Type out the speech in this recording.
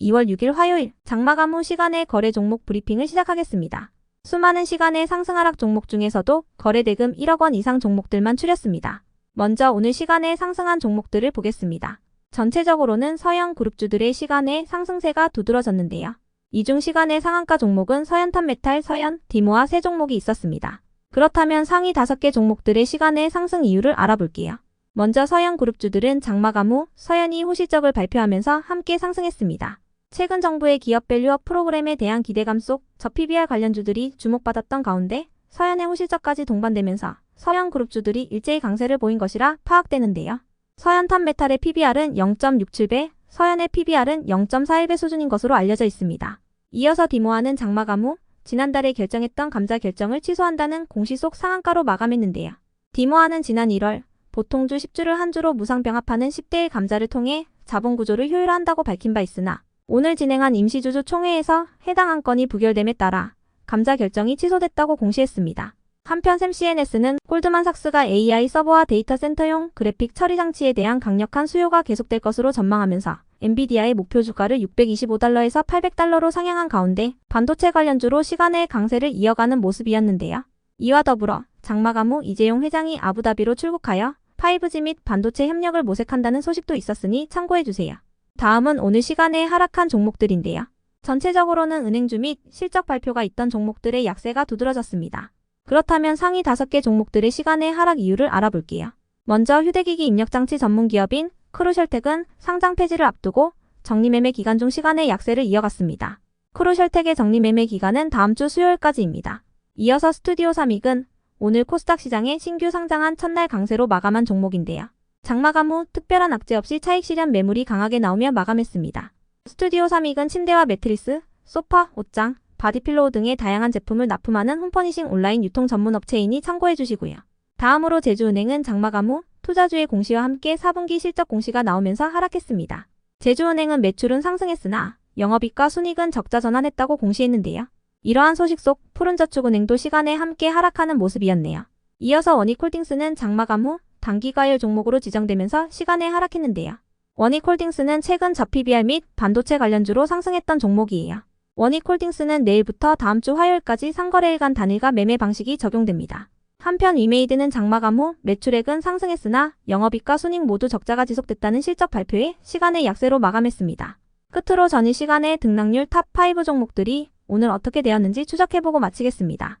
2월 6일 화요일 장마감 후 시간의 거래 종목 브리핑을 시작하겠습니다. 수많은 시간의 상승 하락 종목 중에서도 거래 대금 1억 원 이상 종목들만 추렸습니다. 먼저 오늘 시간에 상승한 종목들을 보겠습니다. 전체적으로는 서영 그룹주들의 시간의 상승세가 두드러졌는데요. 이중 시간의 상한가 종목은 서현탄 메탈, 서현, 디모아 세 종목이 있었습니다. 그렇다면 상위 5개 종목들의 시간의 상승 이유를 알아볼게요. 먼저 서현 그룹주들은 장마감 후 서현이 호실적을 발표하면서 함께 상승했습니다. 최근 정부의 기업 밸류업 프로그램에 대한 기대감 속 저 PBR 관련주들이 주목받았던 가운데 서현의 호실적까지 동반되면서 서현 그룹주들이 일제히 강세를 보인 것이라 파악되는데요. 서현탄 메탈의 PBR은 0.67배, 서현의 PBR은 0.41배 수준인 것으로 알려져 있습니다. 이어서 디모아는 장마감 후 지난달에 결정했던 감자 결정을 취소한다는 공시 속 상한가로 마감했는데요. 디모아는 지난 1월 보통주 10주를 한 주로 무상병합하는 10대1 감자를 통해 자본 구조를 효율화한다고 밝힌 바 있으나 오늘 진행한 임시주주 총회에서 해당 안건이 부결됨에 따라 감자 결정이 취소됐다고 공시했습니다. 한편 샘 CNS는 골드만삭스가 AI 서버와 데이터 센터용 그래픽 처리 장치에 대한 강력한 수요가 계속될 것으로 전망하면서 엔비디아의 목표 주가를 625달러에서 800달러로 상향한 가운데 반도체 관련주로 시간의 강세를 이어가는 모습이었는데요. 이와 더불어 장마감 후 이재용 회장이 아부다비로 출국하여 5G 및 반도체 협력을 모색한다는 소식도 있었으니 참고해주세요. 다음은 오늘 시간에 하락한 종목들인데요. 전체적으로는 은행주 및 실적 발표가 있던 종목들의 약세가 두드러졌습니다. 그렇다면 상위 5개 종목들의 시간의 하락 이유를 알아볼게요. 먼저 휴대기기 입력장치 전문 기업인 크루셜텍은 상장 폐지를 앞두고 정리매매 기간 중 시간의 약세를 이어갔습니다. 크루셜텍의 정리매매 기간은 다음 주 수요일까지입니다. 이어서 스튜디오 삼익은 오늘 코스닥 시장에 신규 상장한 첫날 강세로 마감한 종목인데요. 장마감 후 특별한 악재 없이 차익 실현 매물이 강하게 나오며 마감했습니다. 스튜디오 삼익은 침대와 매트리스, 소파, 옷장, 바디필로우 등의 다양한 제품을 납품하는 홈퍼니싱 온라인 유통 전문 업체이니 참고해 주시고요. 다음으로 제주은행은 장마감 후 투자주의 공시와 함께 4분기 실적 공시가 나오면서 하락했습니다. 제주은행은 매출은 상승했으나 영업이익과 순이익은 적자 전환했다고 공시했는데요. 이러한 소식 속 푸른저축은행도 시간에 함께 하락하는 모습이었네요. 이어서 원익홀딩스는 장마감 후 단기과열 종목으로 지정되면서 시간에 하락했는데요. 원익홀딩스는 최근 저 PBR 및 반도체 관련주로 상승했던 종목이에요. 원익홀딩스는 내일부터 다음 주 화요일까지 상거래일간 단일가 매매 방식이 적용됩니다. 한편 위메이드는 장마감 후 매출액은 상승했으나 영업이익과 순이익 모두 적자가 지속됐다는 실적 발표에 시간의 약세로 마감했습니다. 끝으로 전일 시간의 등락률 탑5 종목들이 오늘 어떻게 되었는지 추적해보고 마치겠습니다.